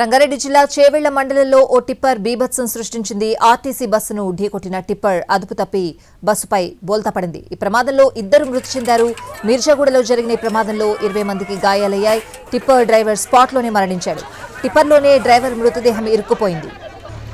రంగారెడ్డి జిల్లా చేవెళ్ళ మండలంలో ఓ టిప్పర్ బీభత్సం సృష్టించింది. ఆర్టీసీ బస్సును ఢీకొట్టిన టిప్పర్ అదుపు తప్పి బస్సుపై బోల్తా పడింది. ఈ ప్రమాదంలో ఇద్దరు మృతి చెందారు. మిర్జాగూడలో జరిగిన ఈ ప్రమాదంలో ఇరవై మందికి గాయాలయ్యాయి. టిప్పర్ డ్రైవర్ స్పాట్లోనే మరణించాడు. టిప్పర్లోనే డ్రైవర్ మృతదేహం ఇరుక్కుపోయింది.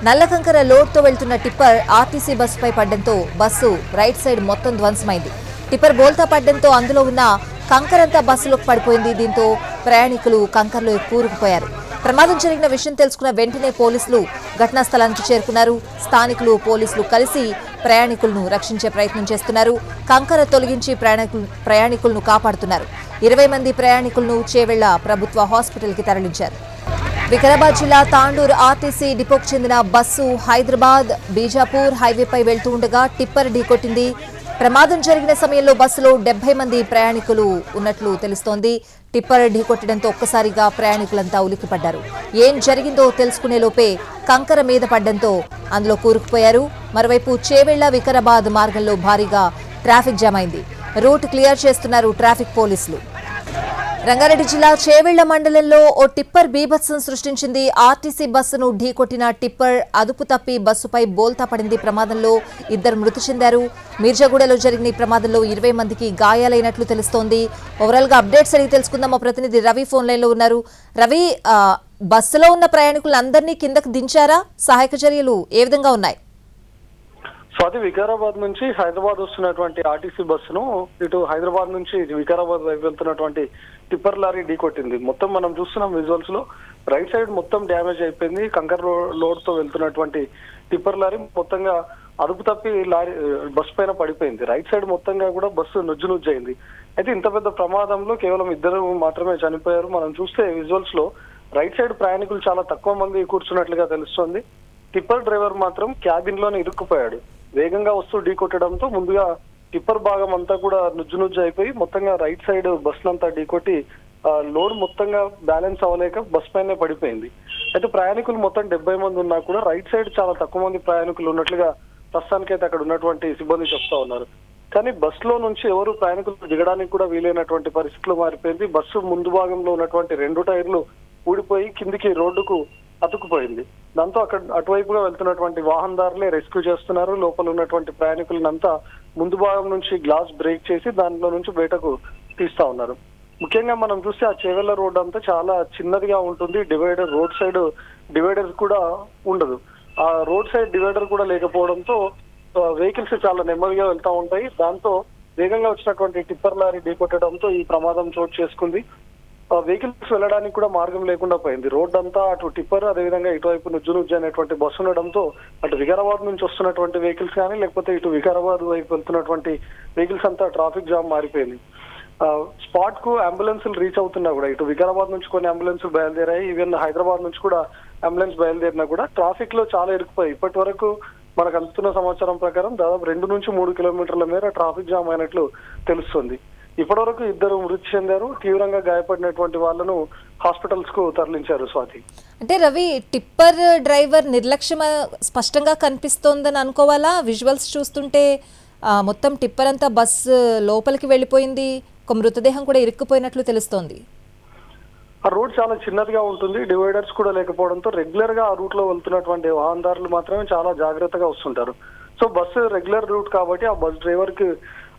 నల్లకంకర లోడ్తో వెళ్తున్న టిప్పర్ ఆర్టీసీ బస్సుపై పడ్డంతో బస్సు రైట్ సైడ్ మొత్తం ధ్వంసమైంది. టిప్పర్ బోల్తా పడ్డంతో అందులో ఉన్న కంకరంతా బస్సులోకి పడిపోయింది. దీంతో ప్రయాణికులు కంకర్లో కూరుకుపోయారు. ప్రమాదం జరిగిన విషయం తెలుసుకున్న వెంటనే పోలీసులు ఘటనా స్థలానికి చేరుకున్నారు. స్థానికులు పోలీసులు కలిసి ప్రయాణికులను రక్షించే ప్రయత్నం చేస్తున్నారు. కంకర తొలగించి ప్రయాణికులు ప్రయాణికులను కాపాడుతున్నారు. ఇరవై మంది ప్రయాణికులను చేవెళ్ళ ప్రభుత్వ హాస్పిటల్కి తరలించారు. వికారాబాద్ జిల్లా తాండూరు ఆర్టీసీ డిపోకు చెందిన బస్సు హైదరాబాద్ బీజాపూర్ హైవేపై వెళ్తూ ఉండగా టిప్పర్ ఢీకొట్టింది. ప్రమాదం జరిగిన సమయంలో బస్సులో డెబ్బై మంది ప్రయాణికులు ఉన్నట్లు తెలుస్తోంది. టిప్పర్ ఢీకొట్టడంతో ఒక్కసారిగా ప్రయాణికులంతా ఉలిక్కిపడ్డారు. ఏం జరిగిందో తెలుసుకునే లోపే కంకర మీద పడ్డంతో అందులో కూరుకుపోయారు. మరోవైపు చేవెళ్ళ వికారాబాద్ మార్గంలో భారీగా ట్రాఫిక్ జామ్ అయింది. రూట్ క్లియర్ చేస్తున్నారు ట్రాఫిక్ పోలీసులు. రంగారెడ్డి జిల్లా చేవెళ్ళ మండలంలో ఓ టిప్పర్ బీభత్సం సృష్టించింది. ఆర్టీసీ బస్సును ఢీకొట్టిన టిప్పర్ అదుపు తప్పి బస్సుపై బోల్తా పడింది. ప్రమాదంలో ఇద్దరు మృతి చెందారు. మీర్జాగూడలో జరిగిన ఈ ప్రమాదంలో ఇరవై మందికి గాయాలైనట్లు తెలుస్తోంది. ఓవరాల్గా అప్డేట్స్ అడిగి తెలుసుకుందాం. మా ప్రతినిధి రవి ఫోన్ లైన్లో ఉన్నారు. రవి బస్సులో ఉన్న ప్రయాణికులందరినీ కిందకు దించారా? సహాయక చర్యలు ఏ విధంగా ఉన్నాయి? స్వాతి వికారాబాద్ నుంచి హైదరాబాద్ వస్తున్నటువంటి ఆర్టీసీ బస్సును ఇటు హైదరాబాద్ నుంచి వికారాబాద్ వైపు వెళ్తున్నటువంటి టిప్పర్ లారీ ఢీకొట్టింది మొత్తం మనం చూస్తున్నాం విజువల్స్లో. రైట్ సైడ్ మొత్తం డ్యామేజ్ అయిపోయింది. కంకర్ లోడ్తో వెళ్తున్నటువంటి టిప్పర్ లారీ మొత్తంగా అదుపు తప్పి లారీ బస్ పైన పడిపోయింది. రైట్ సైడ్ మొత్తంగా కూడా బస్సు నుజ్జు నుజ్జైంది అయితే ఇంత పెద్ద ప్రమాదంలో కేవలం ఇద్దరు మాత్రమే చనిపోయారు. మనం చూస్తే విజువల్స్లో రైట్ సైడ్ ప్రయాణికులు చాలా తక్కువ మంది కూర్చున్నట్లుగా తెలుస్తోంది. టిప్పర్ డ్రైవర్ మాత్రం క్యాబిన్లోనే ఇరుక్కుపోయాడు. వేగంగా వస్తూ ఢీ కొట్టడంతో ముందుగా టిప్పర్ భాగం అంతా కూడా నుజ్జు నుజ్జు అయిపోయి మొత్తంగా రైట్ సైడ్ బస్ అంతా ఢీకొట్టి కొట్టి లోడ్ మొత్తంగా బ్యాలెన్స్ అవ్వలేక బస్ పైనే పడిపోయింది. అయితే ప్రయాణికులు మొత్తం డెబ్బై మంది ఉన్నా కూడా రైట్ సైడ్ చాలా తక్కువ మంది ప్రయాణికులు ఉన్నట్లుగా ప్రస్తుతానికైతే అక్కడ ఉన్నటువంటి సిబ్బంది చెప్తా ఉన్నారు. కానీ బస్లో నుంచి ఎవరు ప్రయాణికులు దిగడానికి కూడా వీలైనటువంటి పరిస్థితులు మారిపోయింది. బస్సు ముందు భాగంలో ఉన్నటువంటి రెండు టైర్లు ఊడిపోయి కిందికి రోడ్డుకు అతుక్కుపోయింది. దాంతో అక్కడ అటువైపుగా వెళ్తున్నటువంటి వాహనదారులే రెస్క్యూ చేస్తున్నారు. లోపల ఉన్నటువంటి ప్రయాణికులనంతా ముందు భాగం నుంచి గ్లాస్ బ్రేక్ చేసి దాంట్లో నుంచి బయటకు తీస్తా ఉన్నారు. ముఖ్యంగా మనం చూస్తే ఆ చేవెళ్ళ రోడ్ అంతా చాలా చిన్నదిగా ఉంటుంది. డివైడర్ రోడ్ సైడ్ డివైడర్ కూడా ఉండదు. ఆ రోడ్ సైడ్ డివైడర్ కూడా లేకపోవడంతో వెహికల్స్ చాలా నెమ్మదిగా వెళ్తా ఉంటాయి. దాంతో వేగంగా వచ్చినటువంటి టిప్పర్ లారీ ఢీకొట్టడంతో ఈ ప్రమాదం చోటు చేసుకుంది. వెహికల్స్ వెళ్ళడానికి కూడా మార్గం లేకుండా పోయింది. రోడ్ అంతా అటు టిప్పర్ అదేవిధంగా ఇటువైపు నుజ్జు నుజ్జు అనేటువంటి బస్సు ఉండడంతో అటు వికారాబాద్ నుంచి వస్తున్నటువంటి వెహికల్స్ కానీ లేకపోతే ఇటు వికారాబాద్ వైపు వెళ్తున్నటువంటి వెహికల్స్ అంతా ట్రాఫిక్ జామ్ మారిపోయింది. స్పాట్కు అంబులెన్స్ రీచ్ అవుతున్నా కూడా ఇటు వికారాబాద్ నుంచి కొన్ని అంబులెన్స్ బయలుదేరాయి ఈవెన్ హైదరాబాద్ నుంచి కూడా అంబులెన్స్ బయలుదేరినా కూడా ట్రాఫిక్లో చాలా ఇరుక్కుపోయి ఇప్పటి వరకు మనకు అందుతున్న సమాచారం ప్రకారం దాదాపు రెండు నుంచి మూడు కిలోమీటర్ల మేర ట్రాఫిక్ జామ్ అయినట్లు తెలుస్తుంది. ఇప్పటివరకు ఇద్దరు మృతి చెందారు. తీవ్రంగా గాయపడినటువంటి వాళ్ళను హాస్పిటల్స్కు తరలించారు స్వాతి. అంటే రవి టిప్పర్ డ్రైవర్ నిర్లక్ష్యం స్పష్టంగా కనిపిస్తోందని అనుకోవాలా? విజువల్స్ చూస్తుంటే మొత్తం టిప్పర్ అంతా బస్ లోపలికి వెళ్ళిపోయింది. ఒక మృతదేహం కూడా ఇరుక్కుపోయినట్లు తెలుస్తోంది. ఆ రోడ్ చాలా చిన్నదిగా ఉంటుంది. డివైడర్స్ కూడా లేకపోవడంతో రెగ్యులర్గా ఆ రూట్లో వెళ్తున్నటువంటి వాహనదారులు మాత్రమే చాలా జాగ్రత్తగా వస్తుంటారు. సో బస్సు రెగ్యులర్ రూట్ కాబట్టి ఆ బస్ డ్రైవర్కి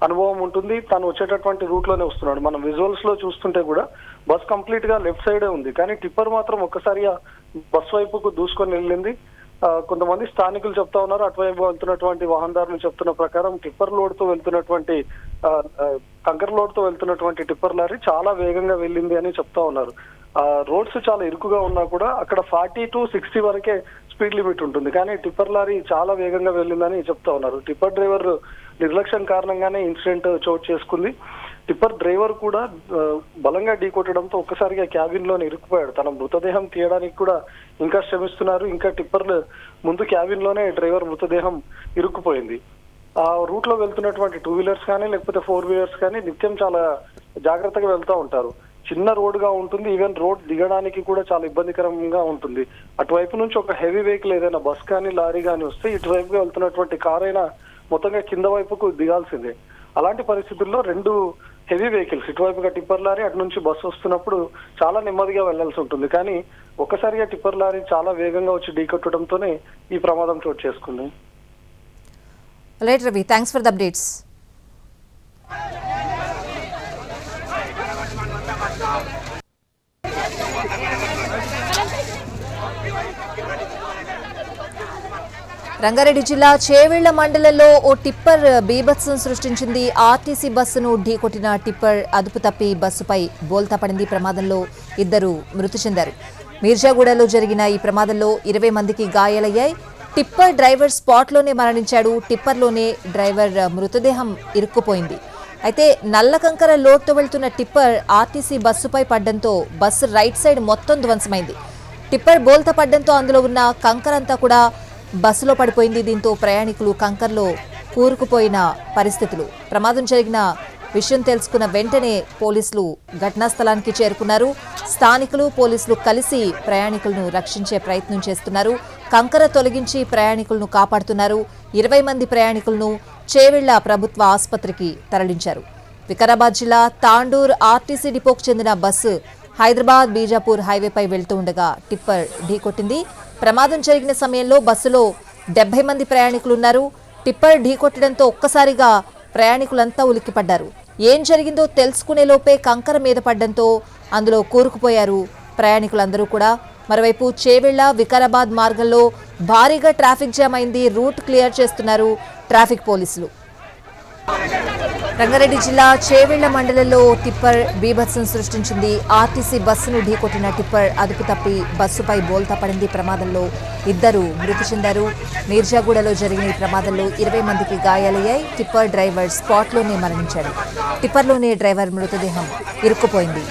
అనుభవం ఉంటుంది. తను వచ్చేటటువంటి రూట్లోనే వస్తున్నాడు. మనం విజువల్స్లో చూస్తుంటే కూడా బస్ కంప్లీట్గా లెఫ్ట్ సైడే ఉంది. కానీ టిప్పర్ మాత్రం ఒక్కసారిగా బస్ వైపుకు దూసుకొని వెళ్ళింది. కొంతమంది స్థానికులు చెప్తా ఉన్నారు. అటువైపు వెళ్తున్నటువంటి వాహనదారులు చెప్తున్న ప్రకారం టిప్పర్ లోడ్తో వెళ్తున్నటువంటి కంకర కంకర్ లోడ్తో వెళ్తున్నటువంటి టిప్పర్ లారీ చాలా వేగంగా వెళ్ళింది అని చెప్తా ఉన్నారు. ఆ, రోడ్స్ చాలా ఇరుకుగా ఉన్నా కూడా అక్కడ ఫార్టీ టు సిక్స్టీ వరకే స్పీడ్ లిమిట్ ఉంటుంది. కానీ టిప్పర్ లారీ చాలా వేగంగా వెళ్ళిందని చెప్తా ఉన్నారు. టిప్పర్ డ్రైవర్ నిర్లక్ష్యం కారణంగానే ఇన్సిడెంట్ చోటు చేసుకుంది. టిప్పర్ డ్రైవర్ కూడా బలంగా బలంగా ఢీకొట్టడంతో ఒక్కసారిగా క్యాబిన్లోనే ఇరుక్కుపోయాడు. తన మృతదేహం తీయడానికి కూడా ఇంకా శ్రమిస్తున్నారు. ఇంకా టిప్పర్ ముందు క్యాబిన్లోనే డ్రైవర్ మృతదేహం ఇరుక్కుపోయింది. ఆ రూట్లో వెళ్తున్నటువంటి టూ వీలర్స్ కానీ లేకపోతే ఫోర్ వీలర్స్ కానీ నిత్యం చాలా జాగ్రత్తగా వెళ్తూ ఉంటారు. చిన్న రోడ్డుగా ఉంటుంది. ఈవెన్ రోడ్ దిగడానికి కూడా చాలా ఇబ్బందికరంగా ఉంటుంది. అటువైపు నుంచి ఒక హెవీ వెహికల్ ఏదైనా బస్ కానీ లారీ కానీ వస్తే ఇటువైపుగా వెళ్తున్నటువంటి కార్ అయినా మొత్తంగా కింద వైపుకు దిగాల్సిందే. అలాంటి పరిస్థితుల్లో రెండు హెవీ వెహికల్స్ ఇటువైపుగా టిప్పర్ లారీ అటు నుంచి బస్సు వస్తున్నప్పుడు చాలా నెమ్మదిగా వెళ్ళాల్సి ఉంటుంది. కానీ ఒక్కసారిగా టిప్పర్ లారీ చాలా వేగంగా వచ్చి ఢీకొట్టడంతోనే ఈ ప్రమాదం చోటు చేసుకుంది. Right Ravi thanks for the updates Rangareddy జిల్లా చేవెళ్ళ మండలంలో ఓ టిప్పర్ బీభత్సం సృష్టించింది. ఆర్టీసీ బస్సును ఢీకొట్టిన టిప్పర్ అదుపు తప్పి బస్సుపై బోల్తా పడింది. ప్రమాదంలో ఇద్దరు మృతి చెందారు. మీర్జాగూడలో జరిగిన ఈ ప్రమాదంలో ఇరవై మందికి గాయాలయ్యాయి. టిప్పర్ డ్రైవర్ స్పాట్లోనే మరణించాడు. టిప్పర్లోనే డ్రైవర్ మృతదేహం ఇరుక్కుపోయింది. అయితే నల్ల కంకర లోడ్తో వెళ్తున్న టిప్పర్ ఆర్టీసీ బస్సుపై పడ్డంతో బస్సు రైట్ సైడ్ మొత్తం ధ్వంసమైంది. టిప్పర్ బోల్తా పడ్డంతో అందులో ఉన్న కంకరంతా కూడా బస్సులో పడిపోయింది దీంతో ప్రయాణికులు కంకర్లో కూరుకుపోయిన పరిస్థితులు. ప్రమాదం జరిగిన విషయం తెలుసుకున్న వెంటనే పోలీసులు ఘటనా స్థలానికి చేరుకున్నారు. స్థానికులు పోలీసులు కలిసి ప్రయాణికులను రక్షించే ప్రయత్నం చేస్తున్నారు. కంకర తొలగించి ప్రయాణికులను కాపాడుతున్నారు. ఇరవై మంది ప్రయాణికులను చేవెళ్ళ ప్రభుత్వ ఆసుపత్రికి తరలించారు. వికారాబాద్ జిల్లా తాండూర్ ఆర్టీసీ డిపోకు చెందిన బస్సు హైదరాబాద్ బీజాపూర్ హైవేపై వెళ్తూ ఉండగా టిప్పర్ ఢీకొట్టింది. ప్రమాదం జరిగిన సమయంలో బస్సులో డెబ్బై మంది ప్రయాణికులున్నారు. టిప్పర్ ఢీకొట్టడంతో ఒక్కసారిగా ప్రయాణికులంతా ఉలిక్కిపడ్డారు. ఏం జరిగిందో తెలుసుకునే లోపే కంకర మీద పడ్డంతో అందులో కూరుకుపోయారు ప్రయాణికులందరూ కూడా. మరోవైపు చేవెళ్ళ వికారాబాద్ మార్గంలో భారీగా ట్రాఫిక్ జామ్ అయింది. రూట్ క్లియర్ చేస్తున్నారు ట్రాఫిక్ పోలీసులు. రంగారెడ్డి జిల్లా చేవెళ్ళ మండలంలో టిప్పర్ బీభత్సం సృష్టించింది. ఆర్టీసీ బస్సును ఢీకొట్టిన టిప్పర్ అదుపు తప్పి బస్సుపై బోల్తా పడింది. ప్రమాదంలో ఇద్దరు మృతి చెందారు. మీర్జాగూడలో జరిగిన ఈ ప్రమాదంలో ఇరవై మందికి గాయాలయ్యాయి. టిప్పర్ డ్రైవర్ స్పాట్లోనే మరణించాడు. టిప్పర్లోనే డ్రైవర్ మృతదేహం ఇరుక్కుపోయింది.